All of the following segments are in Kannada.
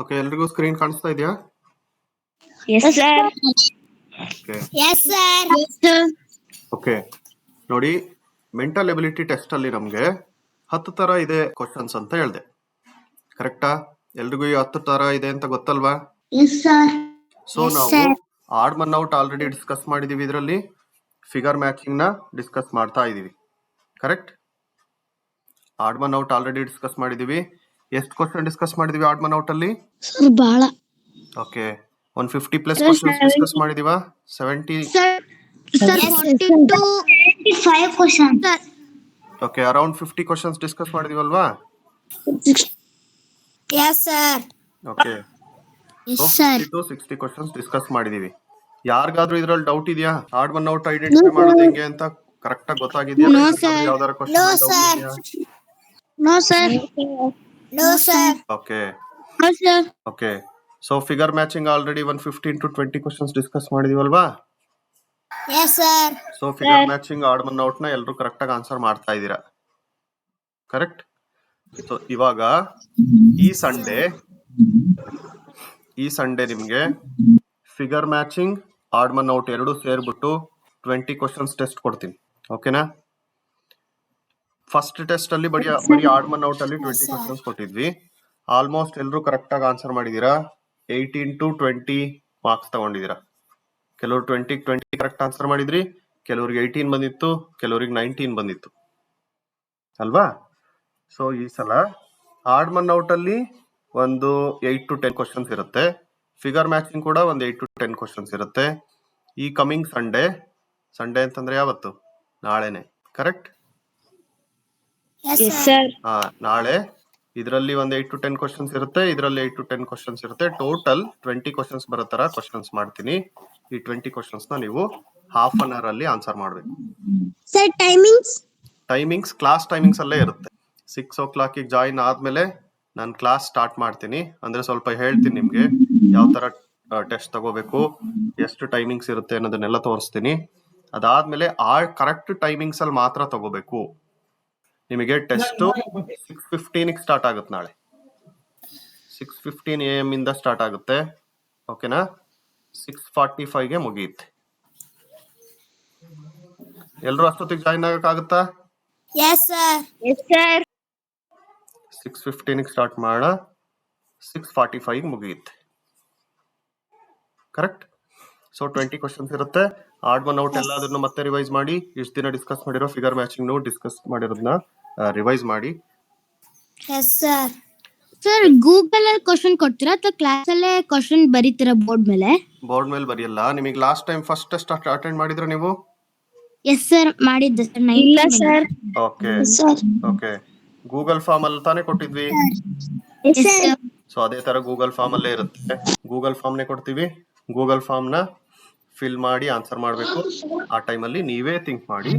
ಓಕೆ ಎಲ್ರಿಗೂ ಸ್ಕ್ರೀನ್ ಕಾಣಿಸ್ತಾ ಇದೆಯಾ? Yes sir okay yes sir okay ನೋಡಿ ಮೆಂಟಲ್ ಎಬಿಲಿಟಿ ಟೆಸ್ಟ್ ಅಲ್ಲಿ ನಮಗೆ ಹತ್ತು ತರ ಇದೆ ಕ್ವಶನ್ಸ್ ಅಂತ ಹೇಳ್ದೆ. ಕರೆಕ್ಟಾ ಎಲ್ರಿಗೂ ಈ ಹತ್ತು ತರ ಇದೆ ಅಂತ ಗೊತ್ತಲ್ವಾ? ಎಸ್ ಸರ್ ಸೊ ನಾವು odd man out already discuss ಮಾಡಿದೀವಿ ಇದರಲ್ಲಿ. ಫಿಗರ್ ಮ್ಯಾಚಿಂಗ್ನ ಡಿಸ್ಕಸ್ ಮಾಡ್ತಾ ಇದೀವಿ. Correct odd man out already discuss ಮಾಡಿದೀವಿ. ಎಷ್ಟು ಕ್ವಶನ್ ಡಿಸ್ಕಸ್ ಮಾಡಿದೀವಿ ಆಡ್ ಮನ್ ಔಟ್ ಅಲ್ಲಿ? ಸರ್ ಬಹಳ okay one fifty plus questions discuss ಮಾಡಿದೀವಾ? Seventy sir question sir okay around fifty questions discuss ಮಾಡಿದೀವಲ್ವಾ? Yes sir okay sir questions discuss ಮಾಡಿದೀವಿ. ಯಾರಿಗಾದ್ರೂ ಇದ್ರಲ್ಲಿ ಡೌಟ್ ಇದೆಯಾ? ಆಡ್ ಮನ್ ಔಟ್ ಐಡೆಂಟಿಫೈ ಮಾಡೋದು ಹೆಂಗೆ ಅಂತ ಕರೆಕ್ಟ್ ಆಗಿ ಗೊತ್ತಾಗಿದೆಯಾ? ಯಾವ್ದಾರ question no sir no sir okay no sir okay so figure matching already one fifteen to twenty questions discuss ಮಾಡಿದೀವಲ್ವಾ? So figure matching odd man ಔಟ್ನ ಎಲ್ಲರೂ ಕರೆಕ್ಟ್ ಆಗಿ ಆನ್ಸರ್ ಮಾಡ್ತಾ ಇದ್ದೀರಾ? ಕರೆಕ್ಟ್ ಸೊ ಇವಾಗ ಈ ಸಂಡೇ ಈ ಸಂಡೇ ನಿಮ್ಗೆ figure matching odd man out ಎರಡು ಸೇರ್ಬಿಟ್ಟು ಟ್ವೆಂಟಿ ಕ್ವಶನ್ಸ್ ಟೆಸ್ಟ್ ಕೊಡ್ತೀನಿ. ಓಕೆನಾ ಫಸ್ಟ್ ಟೆಸ್ಟ್ ಅಲ್ಲಿ ಬರೀ ಬರೀ ಆಡ್ ಮನ್ ಔಟ್ ಅಲ್ಲಿ ಟ್ವೆಂಟಿ ಕ್ವಶನ್ಸ್ ಕೊಟ್ಟಿದ್ವಿ. ಆಲ್ಮೋಸ್ಟ್ ಎಲ್ಲರೂ ಕರೆಕ್ಟ್ ಆಗಿ ಆನ್ಸರ್ ಮಾಡಿದೀರಾ? ಏಯ್ಟೀನ್ ಟು ಟ್ವೆಂಟಿ ಮಾರ್ಕ್ಸ್ ತಗೊಂಡಿದ್ದೀರಾ ಕೆಲವರು ಟ್ವೆಂಟಿ ಟ್ವೆಂಟಿ ಕರೆಕ್ಟ್ ಆನ್ಸರ್ ಮಾಡಿದ್ರಿ ಕೆಲವ್ರಿಗೆ ಏಯ್ಟೀನ್ ಬಂದಿತ್ತು ಕೆಲವ್ರಿಗೆ ನೈನ್ಟೀನ್ ಬಂದಿತ್ತು. ಅಲ್ವಾ? ಸೊ ಈ ಸಲ ಆಡ್ ಮನ್ ಔಟ್ ಅಲ್ಲಿ ಒಂದು ಏಯ್ಟ್ ಟು ಟೆನ್ ಕ್ವಶನ್ಸ್ ಇರುತ್ತೆ. ಫಿಗರ್ ಮ್ಯಾಚಿಂಗ್ ಕೂಡ ಒಂದು ಏಯ್ಟ್ ಟು ಟೆನ್ ಕ್ವಶನ್ಸ್ ಇರುತ್ತೆ. ಈ ಕಮಿಂಗ್ ಸಂಡೇ ಸಂಡೇ ಅಂತಂದ್ರೆ ಯಾವತ್ತು? ನಾಳೆನೆ. Correct yes yes sir sir ನಾಳೆ ಇದರಲ್ಲಿ ಒಂದು ಏಟ್ ಟು ಟೆನ್ ಕ್ವಶನ್ಸ್ ಇರುತ್ತೆ. ಇದರಲ್ಲಿ ಏಟ್ ಟು ಟೆನ್ ಕ್ವಶನ್ಸ್ ಇರುತ್ತೆ. ಟೋಟಲ್ ಟ್ವೆಂಟಿ ಕ್ವಶನ್ಸ್ ಬರೋ ತರ ಕ್ವಶನ್ಸ್ ಮಾಡ್ತೀನಿ. ಈ ಟ್ವೆಂಟಿ ಕ್ವಶನ್ಸ್ನ ನೀವು ಹಾಫ್ ಅನ್ ಅವರ್ ಅಲ್ಲಿ ಆನ್ಸರ್ ಮಾಡಬೇಕು. Sir timings timings class timings ಅಲ್ಲೇ ಇರುತ್ತೆ. ಸಿಕ್ಸ್ ಓ ಕ್ಲಾಕಿಗೆ ಜಾಯಿನ್ ಆದ್ಮೇಲೆ ನಾನು ಕ್ಲಾಸ್ ಸ್ಟಾರ್ಟ್ ಮಾಡ್ತೀನಿ. ಅಂದ್ರೆ ಸ್ವಲ್ಪ ಹೇಳ್ತೀನಿ ನಿಮ್ಗೆ ಯಾವ ತರ ಟೆಸ್ಟ್ ತಗೋಬೇಕು ಎಷ್ಟು ಟೈಮಿಂಗ್ಸ್ ಇರುತ್ತೆ ಅನ್ನೋದನ್ನೆಲ್ಲ ತೋರಿಸ್ತೀನಿ. ಅದಾದ್ಮೇಲೆ ಆ ಕರೆಕ್ಟ್ ಟೈಮಿಂಗ್ಸ್ ಅಲ್ಲಿ ಮಾತ್ರ ತಗೋಬೇಕು. ನಿಮಗೆ ಟೆಸ್ಟ್ ಸಿಕ್ಸ್ ಫಿಫ್ಟೀನ್ ಸ್ಟಾರ್ಟ್ ಆಗುತ್ತೆ ನಾಳೆ. ಸಿಕ್ಸ್ ಫಿಫ್ಟೀನ್ ಎ ಎಂ ಇಂದ ಸ್ಟಾರ್ಟ್ ಆಗುತ್ತೆ. ಓಕೆನಾ ಸಿಕ್ಸ್ ಫಾರ್ಟಿ ಫೈವ್ಗೆ ಮುಗಿಯುತ್ತೆ ಎಲ್ಲರೂ ಅಷ್ಟೊತ್ತಿಗೆ join ಆಗಕ್ಕಾಗುತ್ತಾ? Yes sir yes sir six ಫಿಫ್ಟೀನಿಗೆ start ಮಾಡೋಣ. ಸಿಕ್ಸ್ ಫಾರ್ಟಿ ಫೈವ್ ಮುಗಿಯುತ್ತೆ ಕರೆಕ್ಟ್ ಸೊ ಟ್ವೆಂಟಿ ಕ್ವಶನ್ಸ್ ಇರುತ್ತೆ. ಆಡ್ ಒನ್ ಔಟ್ ಎಲ್ಲಾದ್ರೂ ಮತ್ತೆ ರಿವೈಸ್ ಮಾಡಿ. ಇಷ್ಟು ದಿನ ಡಿಸ್ಕಸ್ ಮಾಡಿರೋ ಫಿಗರ್ ಮ್ಯಾಚಿಂಗ್ ಡಿಸ್ಕಸ್ ಮಾಡಿರೋದನ್ನ ರಿವೈಸ್ ಮಾಡಿ. ಎಸ್ ಸರ್ ಸರ್ ಗೂಗಲ್ ಅಲ್ಲಿ ಕ್ವಶನ್ ಕೊಡ್ತೀರಾ ಅಥವಾ ಕ್ಲಾಸ್ ಅಲ್ಲೇ ಕ್ವಶನ್ ಬರೀತೀರಾ ಬೋರ್ಡ್ ಮೇಲೆ? ಬೋರ್ಡ್ ಮೇಲೆ ಬರೆಯಲ್ಲ. ನಿಮಗೆ last time first test attend ಮಾಡಿದ್ರ ನೀವು? ಎಸ್ ಸರ್ ಮಾಡಿದ್ದೆ ಸರ್ ಇಲ್ಲ sir okay sir okay Google form ಅಲ್ಲಿ ತಾನೇ ಕೊಟ್ಟಿದ್ವಿ? ಎಸ್ ಸರ್ ಸೊ ಅದೇ ತರ ಗೂಗಲ್ ಫಾರ್ಮ್ ಅಲ್ಲೇ ಇರುತ್ತೆ. ಗೂಗಲ್ ಫಾರ್ಮ್ ನೇ ಕೊಡ್ತೀವಿ. ಗೂಗಲ್ ಫಾರ್ಮ್ನ ಫಿಲ್ ಮಾಡಿ ಆನ್ಸರ್ ಮಾಡಬೇಕು. ಆ ಟೈಮಲ್ಲಿ ನೀವೇ ಥಿಂಕ್ ಮಾಡಿ.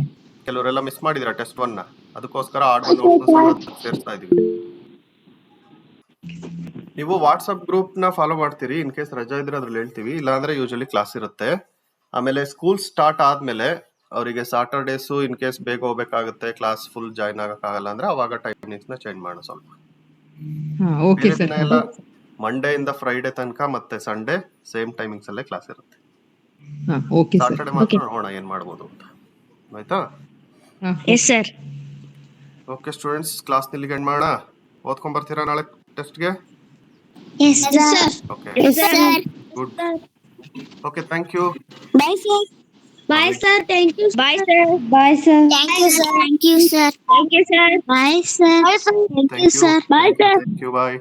ಕೆಲವರೆಲ್ಲ ಮಿಸ್ ಮಾಡಿದ್ರ ಟೆಸ್ಟ್ ಒನ್ ಅದಕ್ಕೋಸ್ಕರ ನೋಟ್ಸ್ ಸೇರಿಸ್ತಾ ಇದೀವಿ. ನೀವು ವಾಟ್ಸ್ಆಪ್ ಗ್ರೂಪ್ನ ಫಾಲೋ ಮಾಡ್ತೀರಿ ಇನ್ ಕೇಸ್ ರಜಾ ಇದ್ರೆ ಅದ್ರಲ್ಲಿ ಹೇಳ್ತೀವಿ. ಇಲ್ಲಾಂದ್ರೆ ಯೂಶಲಿ ಕ್ಲಾಸ್ ಇರುತ್ತೆ. ಆಮೇಲೆ ಸ್ಕೂಲ್ ಸ್ಟಾರ್ಟ್ ಆದ್ಮೇಲೆ ಅವರಿಗೆ ಸಾಟರ್ಡೇಸು ಇನ್ ಕೇಸ್ ಬೇಗ ಹೋಗ್ಬೇಕಾಗುತ್ತೆ ಕ್ಲಾಸ್ ಫುಲ್ ಜಾಯ್ನ್ ಆಗಕ್ಕಾಗಲ್ಲ ಅಂದ್ರೆ ಅವಾಗ ಟೈಮಿಂಗ್ಸ್ನ ಚೇಂಜ್ ಮಾಡೋಣ ಸ್ವಲ್ಪ. ಮಂಡೇ ಇಂದ ಫ್ರೈಡೆ ತನಕ ಮತ್ತೆ ಸಂಡೇ ಸೇಮ್ ಟೈಮಿಂಗ್ಸ್ ಅಲ್ಲೇ ಕ್ಲಾಸ್ ಇರುತ್ತೆ. ಸಾಟರ್ಡೆ ಮಾತ್ರ ನೋಡೋಣ ಏನ್ ಮಾಡ್ಬೋದು ಅಂತ. ಆಯ್ತಾ? Yes sir okay students class ನಿಲ್ಲಿಗೆ end ಮಾಡೋಣ. ಓದ್ಕೊಂಡ್ ಬರ್ತೀರಾ ನಾಳೆ ಟೆಸ್ಟ್ಗೆ yes sir okay yes sir good okay thank you bye sir bye sir thank you bye sir bye sir thank you sir thank you sir thank you sir bye sir thank thank you you sir bye sir thank you bye